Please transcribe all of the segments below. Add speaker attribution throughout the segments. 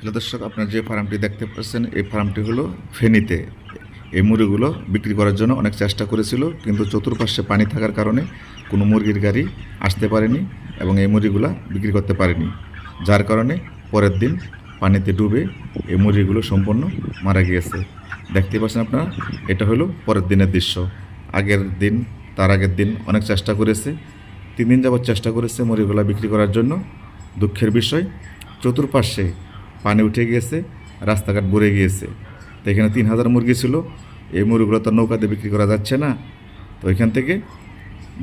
Speaker 1: Hello দর্শক, আপনার যে ফার্মটি দেখতে পাচ্ছেন, এই ফার্মটি হলো ফেনীতে। এই মুরগিগুলো বিক্রি করার জন্য অনেক চেষ্টা করেছিল, কিন্তু চতুর্পাশে পানি থাকার কারণে কোনো মুরগির গাড়ি আসতে পারেনি এবং এই মুরগিগুলো বিক্রি করতে পারেনি। যার কারণে পরের দিন পানিতে ডুবে এই মুরগিগুলো সম্পূর্ণ মারা গিয়েছে। দেখতে পাচ্ছেন আপনারা, এটা হলো পরের দিনের দৃশ্য। আগের দিন, তার আগের দিন অনেক চেষ্টা করেছে, তিন দিন যাবত চেষ্টা করেছে মুরগিগুলো বিক্রি করার জন্য। দুঃখের বিষয়, চতুর্পাশে পানি উঠে গিয়েছে রাস্তাঘাট ভরে গিয়েছে। তো এখানে তিন হাজার মুরগি ছিল। এই মুরগিগুলো তো নৌকাতে বিক্রি করা যাচ্ছে না। তো এখান থেকে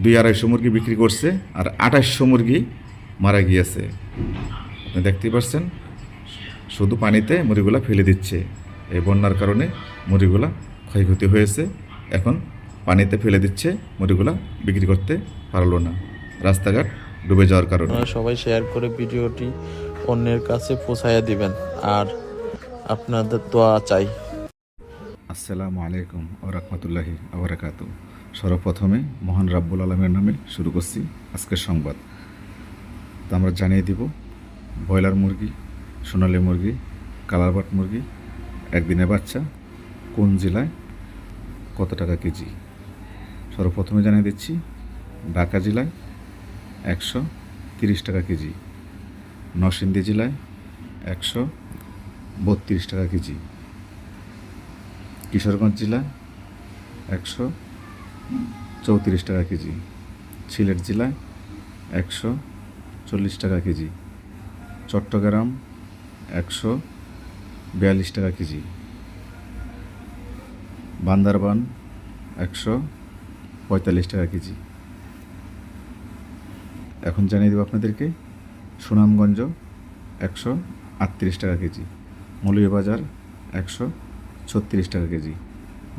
Speaker 1: দুই আড়াইশো মুরগি বিক্রি করছে আর আঠাশশো মুরগি মারা গিয়েছে। আপনি দেখতেই পাচ্ছেন, শুধু পানিতে মুরগিগুলা ফেলে দিচ্ছে। এই বন্যার কারণে মুরগিগুলা ক্ষয়ক্ষতি হয়েছে। এখন পানিতে ফেলে দিচ্ছে, মুরগিগুলা বিক্রি করতে পারল না। রাস্তাঘাট ডুবে যাওয়ার কারণে।
Speaker 2: সবাই শেয়ার করে ভিডিওটি অন্যের কাছে পৌঁছাইয়া দিবেন, আর আপনাদের দোয়া চাই।
Speaker 1: আসসালামু আলাইকুম ও রহমতুল্লাহি আবরাকাত সর্বপ্রথমে মহান রাব্বুল আলমের নামে শুরু করছি আজকের সংবাদ। তো আমরা জানিয়ে দিব, ব্রয়লার মুরগি, সোনালী মুরগি, কালারবাট মুরগি একদিনে বাচ্চা, কোন জেলায়, কত টাকা কেজি? সর্বপ্রথমে জানিয়ে দিচ্ছি, ঢাকা জেলায় একশো তিরিশ টাকা কেজি। নরসিংদী জেলায় একশো বত্রিশ টাকা কেজি। কিশোরগঞ্জ জেলা একশো চৌত্রিশ টাকা কেজি। সিলেট জেলায় একশো চল্লিশ টাকা কেজি। চট্টগ্রাম একশো বিয়াল্লিশ টাকা কেজি। বান্দারবান একশো পঁয়তাল্লিশ টাকা কেজি। এখন জানিয়ে দেবো আপনাদেরকে সুনামগঞ্জ একশো আটত্রিশ টাকা কেজি, মৌলভীবাজার একশো ছত্রিশ টাকা কেজি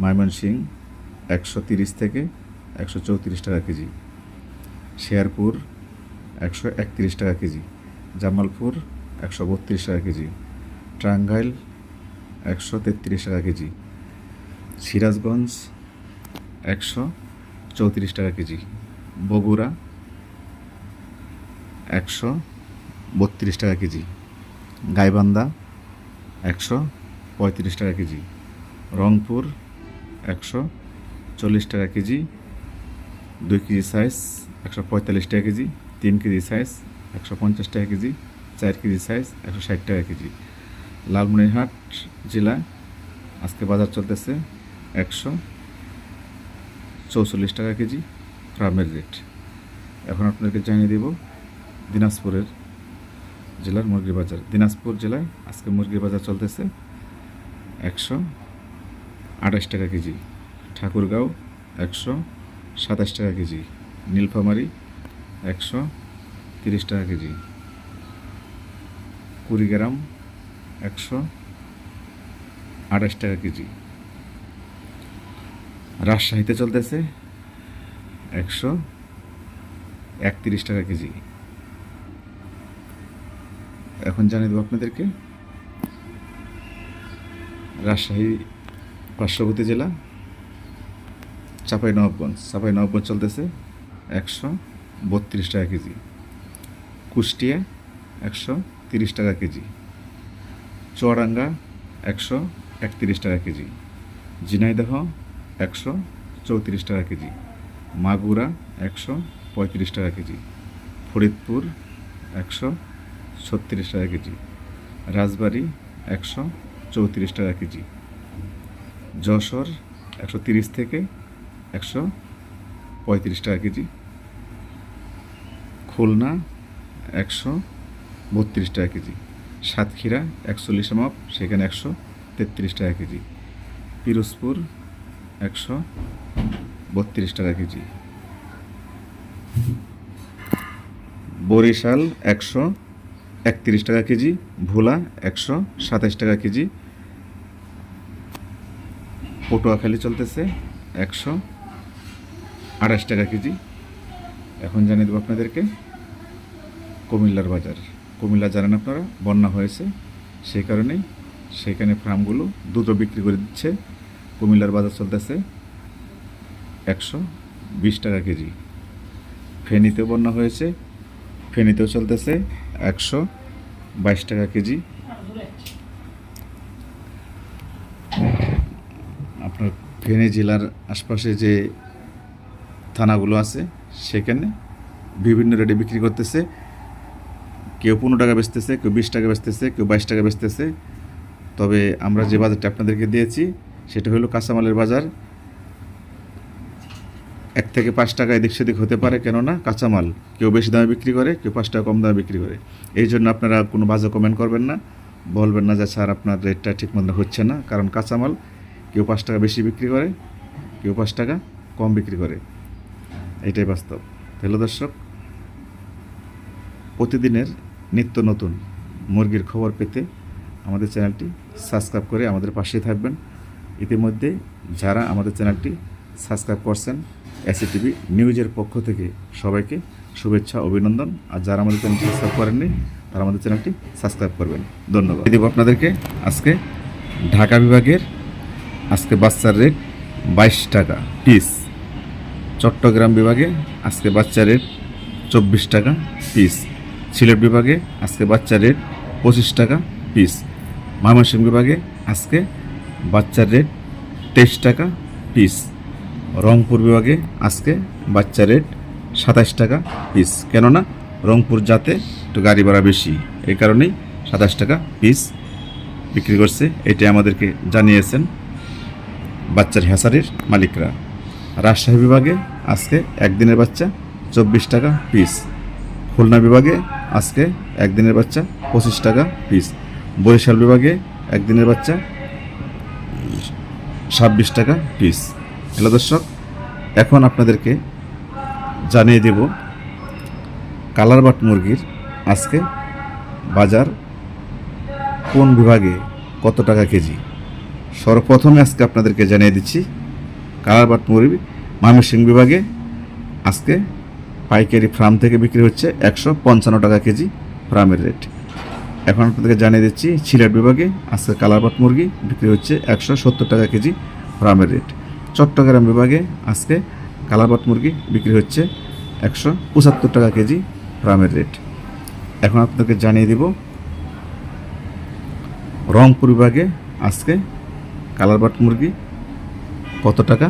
Speaker 1: ময়মনসিং একশো তিরিশ থেকে একশো চৌত্রিশ টাকা কেজি, শেয়ারপুর একশো একত্রিশ টাকা কেজি, জামালপুর একশো বত্রিশ টাকা কেজি, টাঙ্গাইল একশো তেত্রিশ টাকা কেজি, সিরাজগঞ্জ একশো চৌত্রিশ টাকা কেজি, বগুড়া একশো বত্রিশ টাকা কেজি। গাইবান্ধা একশো পঁয়ত্রিশ টাকা কেজি। রংপুর একশো চল্লিশ টাকা কেজি। দুই কেজি সাইজ একশো পঁয়তাল্লিশ টাকা কেজি। তিন কেজি সাইজ একশো পঞ্চাশ টাকা কেজি। চার কেজি সাইজ একশো ষাট টাকা কেজি। লালমনিরহাট জেলা আজকে বাজার চলতেছে একশো চৌচল্লিশ টাকা কেজি। ফার্মের রেট এখন আপনাদেরকে জানিয়ে দেব দিনাজপুরের জেলার মুরগির বাজার দিনাজপুর জেলায় আজকে মুরগির বাজার চলতেছে একশো আঠাশ টাকা কেজি, ঠাকুরগাঁও একশো সাতাশ টাকা কেজি, নীলফামারি একশো তিরিশ টাকা কেজি, কুড়িগ্রাম একশো আঠাশ টাকা কেজি। রাজশাহীতে চলতেছে একশো একত্রিশ টাকা কেজি। এখন জানিয়ে দেবো আপনাদেরকে। রাজশাহী পার্শ্ববর্তী জেলা চাপাই নবাবগঞ্জ চাপাই নবাবগঞ্জ চলতেছে একশো বত্রিশ টাকা কেজি। কুষ্টিয়া একশো তিরিশ টাকা কেজি। চুয়াডাঙ্গা একশো একত্রিশ টাকা কেজি। ঝিনাইদহ একশো চৌত্রিশ টাকা কেজি। মাগুরা একশো পঁয়ত্রিশ টাকা কেজি। ফরিদপুর একশো ছত্রিশ টাকা কেজি। রাজবাড়ি একশো চৌত্রিশ টাকা কেজি। যশোর একশো তিরিশ থেকে একশো পঁয়ত্রিশ টাকা কেজি। খুলনা একশো বত্রিশ টাকা কেজি। সাতক্ষীরা একচল্লিশ মাপ সেখানে একশো তেত্রিশ টাকা কেজি। পিরোজপুর একশো বত্রিশ টাকা কেজি। বরিশাল একশো একত্রিশ টাকা কেজি, ভোলা একশো সাতাশ টাকা কেজি। পটুয়াখালী চলতেছে একশো আঠাশ টাকা কেজি। এখন জানিয়ে দেবো আপনাদেরকে কুমিল্লার বাজার। কুমিল্লা জানেন আপনারা, বন্যা হয়েছে সেই কারণেই সেখানে ফার্মগুলো দ্রুত বিক্রি করে দিচ্ছে। কুমিল্লার বাজার চলতেছে একশো বিশ টাকা কেজি। ফেনীতেও বন্যা হয়েছে, ফেনীতেও চলতেছে একশো বাইশ টাকা কেজি। আপনার ফেনে জেলার আশপাশে যে থানাগুলো আছে, সেখানে বিভিন্ন রেটে বিক্রি করতেছে। কেউ পনেরো টাকা বেচতেছে, কেউ বিশ টাকা বেচতেছে, কেউ বাইশ টাকা বেচতেছে। তবে আমরা যে বাজারটা আপনাদেরকে দিয়েছি, সেটা হলো কাঁচামালের বাজার। এক থেকে পাঁচ টাকা এদিক সেদিক হতে পারে, কেননা কাঁচামাল কেউ বেশি দামে বিক্রি করে, কেউ পাঁচ টাকা কম দামে বিক্রি করে। এই জন্য আপনারা কোনো বাজে কমেন্ট করবেন না। বলবেন না যে, স্যার, আপনার রেটটা ঠিক মতো হচ্ছে না। কারণ কাঁচামাল কেউ পাঁচ টাকা বেশি বিক্রি করে, কেউ পাঁচ টাকা কম বিক্রি করে। এটাই বাস্তব। হ্যালো দর্শক, প্রতিদিনের নিত্য নতুন মুরগির খবর পেতে আমাদের চ্যানেলটি সাবস্ক্রাইব করে আমাদের পাশেই থাকবেন। ইতিমধ্যে যারা আমাদের চ্যানেলটি সাবস্ক্রাইব করছেন এসি টিভি নিউজের পক্ষ থেকে সবাইকে শুভেচ্ছা, অভিনন্দন। আর যারা আমাদের চ্যানেলটি সাবস্ক্রাইব করেননি, তারা আমাদের চ্যানেলটি সাবস্ক্রাইব করবেন। ধন্যবাদ। দেব আপনাদেরকে আজকে ঢাকা বিভাগের আজকে বাচ্চার রেট বাইশ টাকা পিস চট্টগ্রাম বিভাগে আজকে বাচ্চা রেট চব্বিশ টাকা পিস সিলেট বিভাগে আজকে বাচ্চা রেট পঁচিশ টাকা পিস ময়মনসিংহ বিভাগে আজকে বাচ্চার রেট তেইশ টাকা পিস রংপুর বিভাগে আজকে বাচ্চা রেট সাতাশ টাকা পিস কেননা রংপুর যাতে একটু গাড়ি ভাড়া বেশি। এই কারণেই সাতাশ টাকা পিস বিক্রি করছে। এটাই আমাদেরকে জানিয়েছেন বাচ্চার হ্যাসারির মালিকরা। রাজশাহী বিভাগে আজকে একদিনের বাচ্চা চব্বিশ টাকা পিস খুলনা বিভাগে আজকে একদিনের বাচ্চা পঁচিশ টাকা পিস বরিশাল বিভাগে একদিনের বাচ্চা ছাব্বিশ টাকা পিস হ্যালো দর্শক, এখন আপনাদেরকে জানিয়ে দেব কালারবাট মুরগির আজকে বাজার কোন বিভাগে কত টাকা কেজি? সর্বপ্রথমে আজকে আপনাদেরকে জানিয়ে দিচ্ছি, কালারবাট মুরগি ময়মনসিংহ বিভাগে আজকে পাইকারি ফার্ম থেকে বিক্রি হচ্ছে একশো পঞ্চান্ন টাকা কেজি ফার্মের রেট। এখন আপনাদেরকে জানিয়ে দিচ্ছি, সিলেট বিভাগে আজকে কালারবাট মুরগি বিক্রি হচ্ছে একশো সত্তর টাকা কেজি ফার্মের রেট। চট্টগ্রাম বিভাগে আজকে কালারবাট মুরগি বিক্রি হচ্ছে একশো পঁচাত্তর টাকা কেজি ফার্মের রেট। এখন আপনাদেরকে জানিয়ে দিব, রংপুর বিভাগে আজকে কালারবাট মুরগি কত টাকা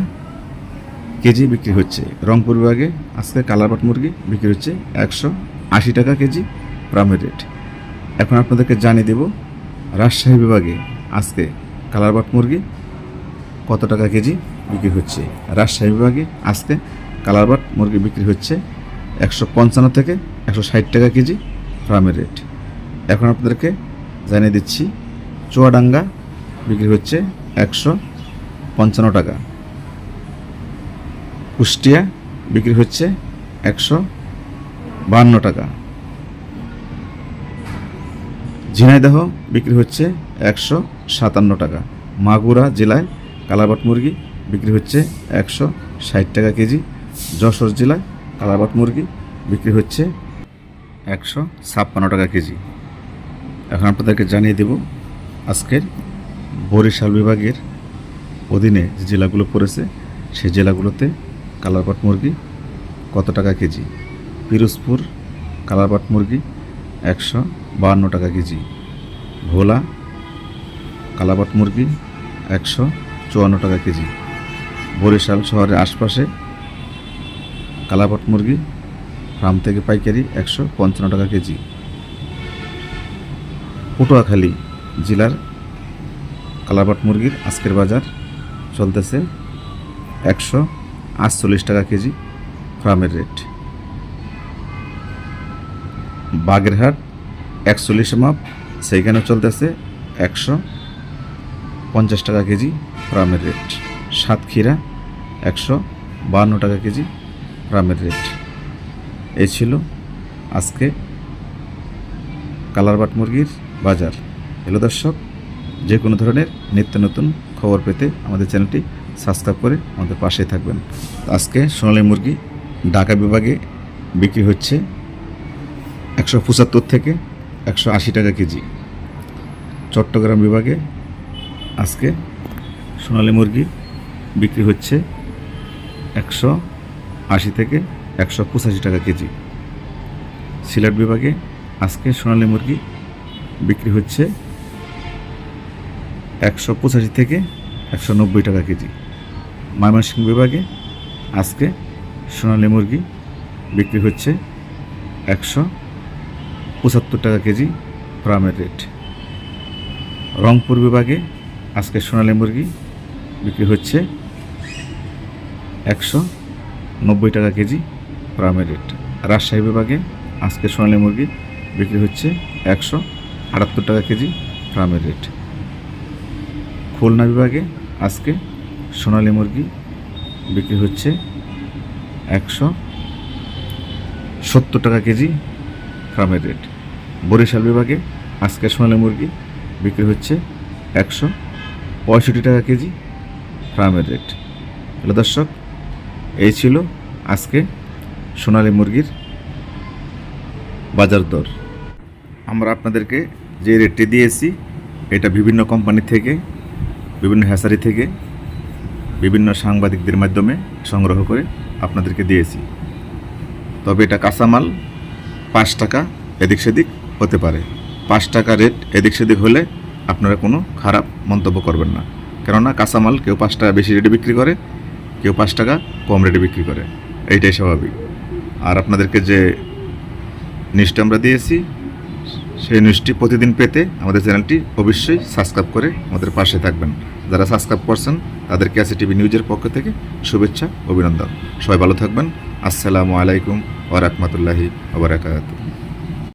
Speaker 1: কেজি বিক্রি হচ্ছে? রংপুর বিভাগে আজকে কালারবাট মুরগি বিক্রি হচ্ছে একশো আশি টাকা কেজি প্রামের রেট। এখন আপনাদেরকে জানিয়ে দেব, রাজশাহী বিভাগে আজকে কালারবাট মুরগি কত টাকা কেজি বিক্রি হচ্ছে। রাজশাহী বিভাগে আজকে কালারবাট মুরগি বিক্রি হচ্ছে একশো পঞ্চান্ন থেকে একশো ষাট টাকা কেজি ফার্মের রেট। এখন আপনাদেরকে জানিয়ে দিচ্ছি, চুয়াডাঙ্গা বিক্রি হচ্ছে একশো পঞ্চান্ন টাকা। কুষ্টিয়া বিক্রি হচ্ছে একশো বাহান্ন টাকা। ঝিনাইদহ বিক্রি হচ্ছে একশো সাতান্ন টাকা। মাগুরা জেলায় কালাবাট মুরগি বিক্রি হচ্ছে একশো ষাট টাকা কেজি। যশোর জেলায় কালাবাট মুরগি বিক্রি হচ্ছে একশো ছাপ্পান্ন টাকা কেজি। এখন আপনাদেরকে জানিয়ে দেব আজকের বরিশাল বিভাগের অধীনে যে জেলাগুলো পড়েছে, সেই জেলাগুলোতে কালারপাট মুরগি কত টাকা কেজি? পিরোজপুর কালারপাট মুরগি একশো বাহান্ন টাকা কেজি। ভোলা কালাপাট মুরগি একশো চুয়ান্ন টাকা কেজি। বরিশাল শহরের আশপাশে কালাপাট মুরগি ফার্ম থেকে পাইকারি একশো পঞ্চান্ন টাকা কেজি। পটুয়াখালী জেলার কালাপাট মুরগির আজকের বাজার চলতেছে একশো আটচল্লিশ টাকা কেজি ফার্মের রেট। বাগেরহাট একচল্লিশ মাপ, সেইখানে চলতেছে একশো পঞ্চাশ টাকা কেজি ফার্মের রেট। সাতক্ষীরা একশো বাহান্ন টাকা কেজি ফার্মের রেট। এই ছিল আজকে কালারবাট মুরগির বাজার। এলো দর্শক, যে কোনো ধরনের নিত্য নতুন খবর পেতে আমাদের চ্যানেলটি সাবস্ক্রাইব করে আমাদের পাশে থাকবেন। আজকে সোনালী মুরগি ঢাকা বিভাগে বিক্রি হচ্ছে একশো পঁচাত্তর থেকে একশো আশি টাকা কেজি। চট্টগ্রাম বিভাগে আজকে সোনালী মুরগি বিক্রি হচ্ছে একশো আশি থেকে একশো পঁচাশি টাকা কেজি। সিলেট বিভাগে আজকে সোনালী মুরগি বিক্রি হচ্ছে একশো পঁচাশি থেকে একশো নব্বই টাকা কেজি। ময়মনসিংহ বিভাগে আজকে সোনালী মুরগি বিক্রি হচ্ছে একশো পঁচাত্তর টাকা কেজি ফার্মের রেট। রংপুর বিভাগে আজকে সোনালী মুরগি বিক্রি হচ্ছে একশো নব্বই টাকা কেজি ফার্মের রেট। রাজশাহী বিভাগে আজকে সোনালী মুরগি বিক্রি হচ্ছে একশো আটাত্তর টাকা কেজি ফার্মের রেট। খুলনা বিভাগে আজকে সোনালী মুরগি বিক্রি হচ্ছে একশো সত্তর টাকা কেজি ফার্মের রেট। বরিশাল বিভাগে আজকে সোনালী মুরগি বিক্রি হচ্ছে একশো পঁয়ষট্টি টাকা কেজি ফার্মের রেট। হ্যালো দর্শক এই ছিল আজকে সোনালী মুরগির বাজার দর। আমরা আপনাদেরকে যে রেটটি দিয়েছি, এটা বিভিন্ন কোম্পানি থেকে, বিভিন্ন হ্যাসারি থেকে, বিভিন্ন সাংবাদিকদের মাধ্যমে সংগ্রহ করে আপনাদেরকে দিয়েছি। তবে এটা কাঁচামাল, পাঁচ টাকা এদিক সেদিক হতে পারে। পাঁচ টাকা রেট এদিক সেদিক হলে আপনারা কোনো খারাপ মন্তব্য করবেন না। কেননা কাঁচামাল কেউ পাঁচ টাকা বেশি রেটে বিক্রি করে কেউ পাঁচ টাকা কম রেটে বিক্রি করে। এইটাই স্বাভাবিক। আর আপনাদেরকে যে নিউজটা আমরা দিয়েছি, সেই নিউজটি প্রতিদিন পেতে আমাদের চ্যানেলটি অবশ্যই সাবস্ক্রাইব করে আমাদের পাশে থাকবেন। যারা সাবস্ক্রাইব করছেন, তাদের ক্যাসে টিভি নিউজের পক্ষ থেকে শুভেচ্ছা, অভিনন্দন। সবাই ভালো থাকবেন। আসসালামু আলাইকুম ওরহমতুল্লাহি ওবরাকাতুহ